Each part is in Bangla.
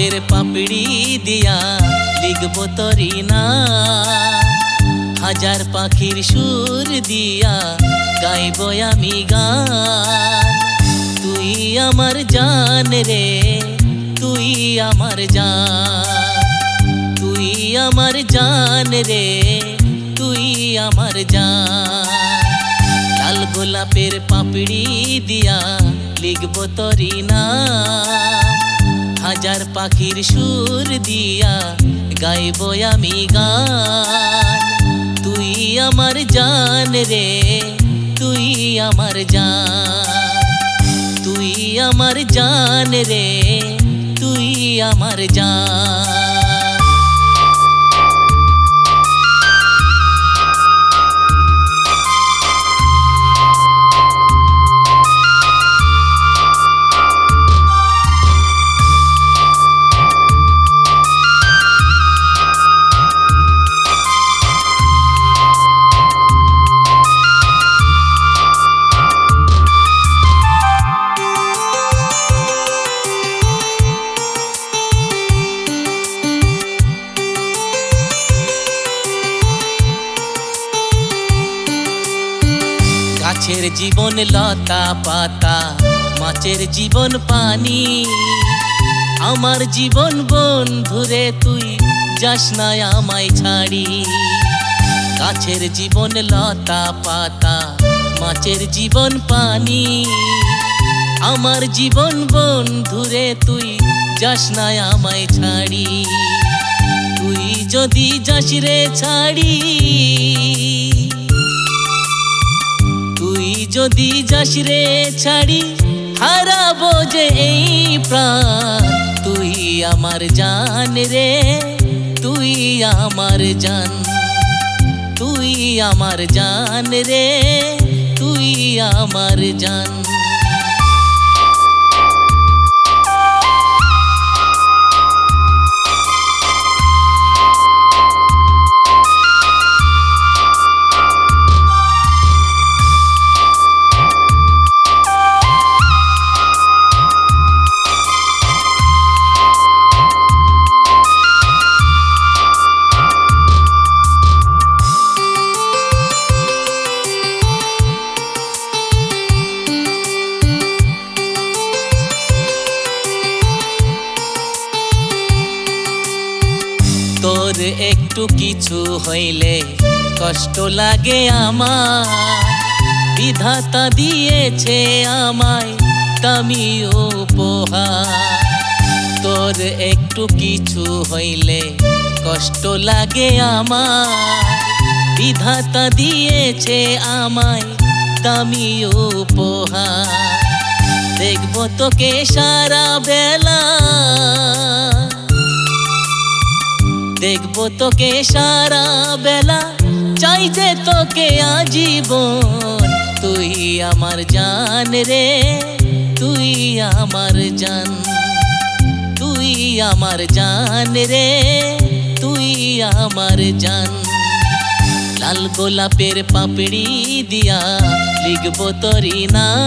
গোলাপের পাপড়ি দিয়া লিখব তরি না হাজার পাখির সুর দিয়া গাইব আমি গান তুই আমার জান রে তুই আমার জান তুই আমার জান রে তুই আমার জান লাল গোলাপের পাপড়ি দিয়া লিখব তরি না হাজার পাখির সুর দিয়া গাইব আমি গান। তুই আমার জান রে, তুই আমার জান। তুই আমার জান রে, তুই আমার জান। গাছের জীবন লতা পাতা, মাছের জীবন পানি। আমার জীবন বন্ধুরে তুই, যাস না আমায় ছাড়ি। গাছের জীবন লতা পাতা, মাছের জীবন পানি। আমার জীবন বন্ধুরে তুই, যাস না আমায় ছাড়ি। তুই যদি যাস রে ছাড়ি। যদি যাস রে ছাড়ি, হারাবো যে এই প্রাণ। তুই আমার জান রে, তুই আমার জান। তুই আমার জান রে, তুই আমার জান। একটু কিছু হইলে কষ্ট লাগে আমার। বিধাতা দিয়েছে আমায় দামি উপহার। তোর একটু কিছু হইলে কষ্ট লাগে আমার। বিধাতা দিয়েছে আমায় দামি উপহার। দেখব তোকে সারা বেলা দেখব তোকে সারা বেলা। চাই যে তোকে আজীবন। তুই আমার জান রে, তুই আমার জান। তুই আমার জান রে, তুই আমার জান। লাল গোলাপের পাপড়ি দিয়া লিখব তরি না।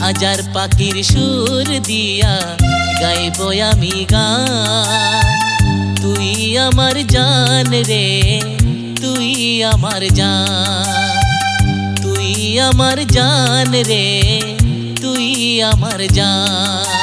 হাজার পাখির সুর দিয়া গাইব আমি গান। আমার জান রে তুই আমার জান তুই আমার জান রে তুই আমার জান